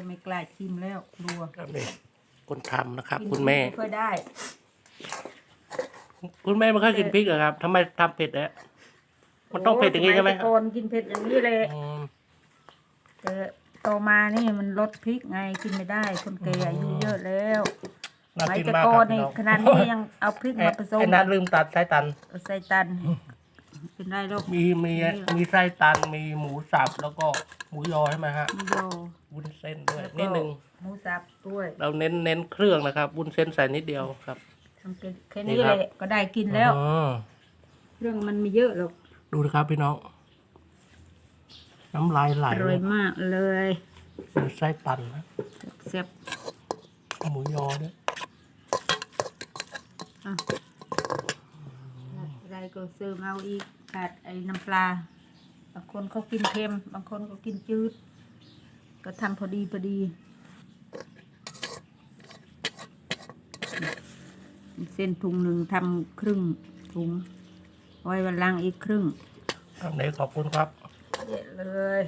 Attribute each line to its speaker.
Speaker 1: ก็ไม่กล้าชิมแล้วกลัว
Speaker 2: ครับนี่คนทำนะครับ
Speaker 1: กิน
Speaker 2: คุณแม่
Speaker 1: ไค่อยได้
Speaker 2: คุณแม่ไม่ค่อยกินพริกเหรอครับทำไมทำเผ็ดเนี่ยมันต้องเผ็ดอย่างนี้ใช่ไหม
Speaker 1: โสยก่อนกินเผ็ดอย่างนี้เลย
Speaker 2: อืม
Speaker 1: แต่โตมานี่มันลดพริกไงกินไม่ได้ คนแก่อายุเยอะแล้ว
Speaker 2: น่า
Speaker 1: ไว้
Speaker 2: กิน
Speaker 1: แต่
Speaker 2: มาก
Speaker 1: ก่อ
Speaker 2: คนรับ
Speaker 1: นี่
Speaker 2: พี่อง
Speaker 1: ขนาดนี้ยังเอาพริกมาผสม
Speaker 2: ไอ้นัดลืมตัดไส้ตัน
Speaker 1: เอาใส่ตัน เป็นได้หรอก
Speaker 2: มีมีมีไส้ตันมีหมูสับแล้วก็หมูยอใช่ไหมฮะ
Speaker 1: มีโย
Speaker 2: วุ้นเส้นด้วย
Speaker 1: แล้วก็
Speaker 2: นิดนึง
Speaker 1: หมูสับด้วย
Speaker 2: เราเน้นเน้นเครื่องนะครับวุ้นเส้นใส่นิดเดียวครับ
Speaker 1: ทำเป็นแค่นี้
Speaker 2: นี่ครับ
Speaker 1: เลยก็ได้กินแล้ว
Speaker 2: อ๋อ
Speaker 1: เรื่องมันไม่เยอะหรอก
Speaker 2: ดูนะครับพี่น้องน้ำลายไหล
Speaker 1: อร่อยมากเลย
Speaker 2: มีไส้ตันนะ
Speaker 1: แซ่บ
Speaker 2: หมูยอด้วย
Speaker 1: ๆอะอะไรก็ซื้อมาเอาอีกขาดไอ้น้ำปลา บางคนเขากินเค็ม บางคนก็กินจืด ก็ทำพอดีพอดีเส้นถุงหนึ่งทำครึ่งถุง ไว้วันหลังอีกครึ่ง
Speaker 2: ครับไหนขอบคุณครับ
Speaker 1: เยอะเลย